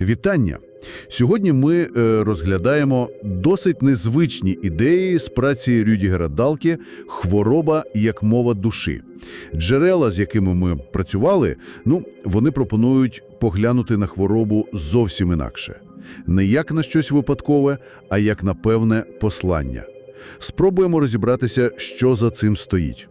Вітання! Сьогодні ми е, розглядаємо досить незвичні ідеї з праці Рюдігера Далки «Хвороба як мова душі». Джерела, з якими ми працювали, ну, вони пропонують поглянути на хворобу зовсім інакше. Не як на щось випадкове, а як на певне послання. Спробуємо розібратися, що за цим стоїть.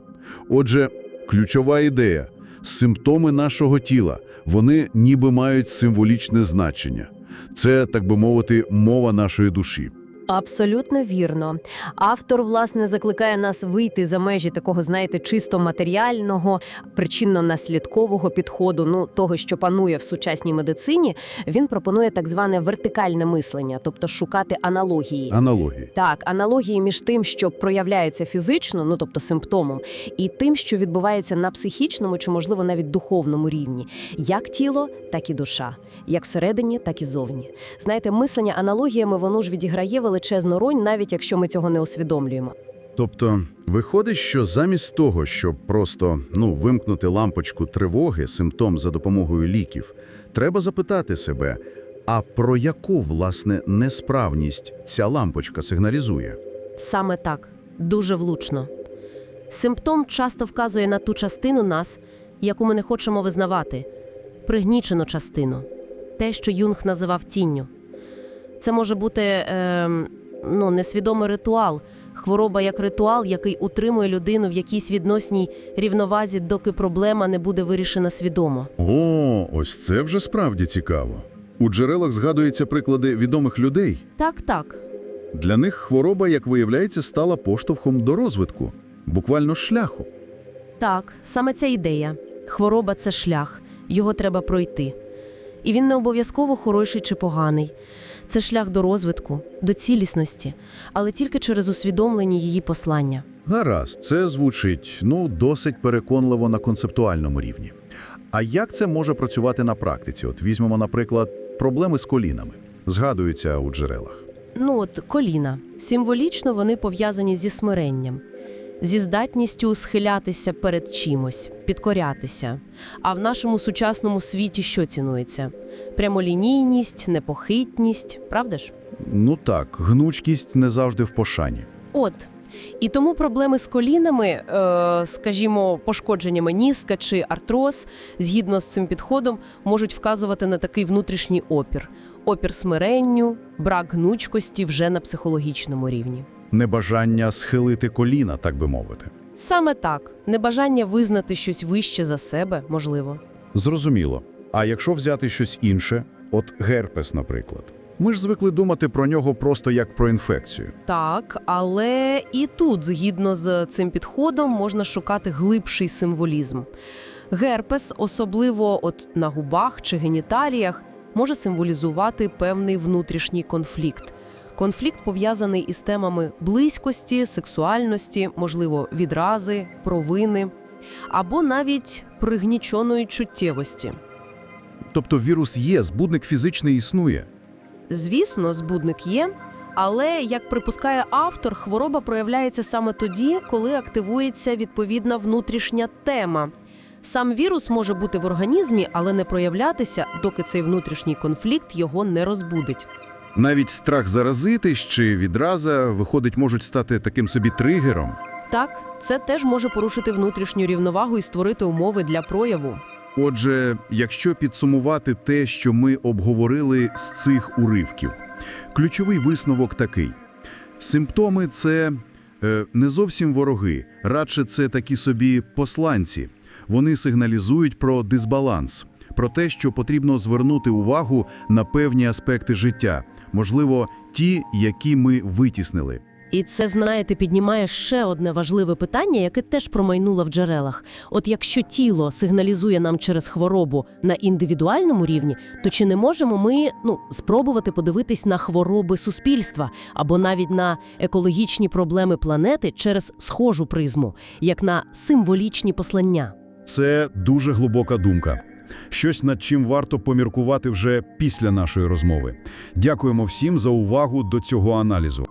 Отже, ключова ідея – симптоми нашого тіла, вони ніби мають символічне значення. Це, так би мовити, мова нашої душі. Абсолютно вірно. Автор, власне, закликає нас вийти за межі такого, знаєте, чисто матеріального, причинно-наслідкового підходу, ну того, що панує в сучасній медицині. Він пропонує так зване вертикальне мислення, тобто шукати аналогії. Аналогії. Так, аналогії між тим, що проявляється фізично, ну тобто симптомом, і тим, що відбувається на психічному чи, можливо, навіть духовному рівні, як тіло, так і душа, як всередині, так і зовні. Знаєте, мислення аналогіями воно ж відіграє величезну роль, навіть якщо ми цього не усвідомлюємо. Тобто, виходить, що замість того, щоб просто ну, вимкнути лампочку тривоги, симптом за допомогою ліків, треба запитати себе, а про яку, власне, несправність ця лампочка сигналізує? Саме так, дуже влучно. Симптом часто вказує на ту частину нас, яку ми не хочемо визнавати, пригнічену частину, те, що Юнг називав тінню. Це може бути ем, ну, несвідомий ритуал, хвороба як ритуал, який утримує людину в якійсь відносній рівновазі, доки проблема не буде вирішена свідомо. О, ось це вже справді цікаво. У джерелах згадуються приклади відомих людей. Так, так. Для них хвороба, як виявляється, стала поштовхом до розвитку, буквально шляху. Так, саме ця ідея. Хвороба це шлях, його треба пройти. І він не обов'язково хороший чи поганий. Це шлях до розвитку, до цілісності, але тільки через усвідомлення її послання. Гаразд, це звучить ну досить переконливо на концептуальному рівні. А як це може працювати на практиці? От візьмемо, наприклад, проблеми з колінами. Згадуються у джерелах. Ну от коліна. Символічно вони пов'язані зі смиренням, зі здатністю схилятися перед чимось, підкорятися. А в нашому сучасному світі що цінується? Прямолінійність, непохитність, правда ж? Ну так, гнучкість не завжди в пошані. От. І тому проблеми з колінами, е, скажімо, пошкодження меніска чи артроз, згідно з цим підходом, можуть вказувати на такий внутрішній опір. Опір смиренню, брак гнучкості вже на психологічному рівні. Небажання схилити коліна, так би мовити. Саме так, небажання визнати щось вище за себе, можливо. Зрозуміло. А якщо взяти щось інше, от герпес, наприклад. Ми ж звикли думати про нього просто як про інфекцію. Так, але і тут, згідно з цим підходом, можна шукати глибший символізм. Герпес, особливо от на губах чи геніталіях, може символізувати певний внутрішній конфлікт. Конфлікт пов'язаний із темами близькості, сексуальності, можливо, відрази, провини або навіть пригніченої чуттєвості. Тобто вірус є, збудник фізичний існує. Звісно, збудник є, але, як припускає автор, хвороба проявляється саме тоді, коли активується відповідна внутрішня тема. Сам вірус може бути в організмі, але не проявлятися, доки цей внутрішній конфлікт його не розбудить. Навіть страх заразитись чи відраза, виходить, можуть стати таким собі тригером. Так, це теж може порушити внутрішню рівновагу і створити умови для прояву. Отже, якщо підсумувати те, що ми обговорили з цих уривків, ключовий висновок такий: симптоми це е, не зовсім вороги, радше це такі собі посланці. Вони сигналізують про дисбаланс, про те, що потрібно звернути увагу на певні аспекти життя, можливо, ті, які ми витіснили. І це, знаєте, піднімає ще одне важливе питання, яке теж промайнуло в джерелах. От якщо тіло сигналізує нам через хворобу на індивідуальному рівні, то чи не можемо ми ну, спробувати подивитись на хвороби суспільства або навіть на екологічні проблеми планети через схожу призму, як на символічні послання? Це дуже глибока думка. Щось над чим варто поміркувати вже після нашої розмови. Дякуємо всім за увагу до цього аналізу.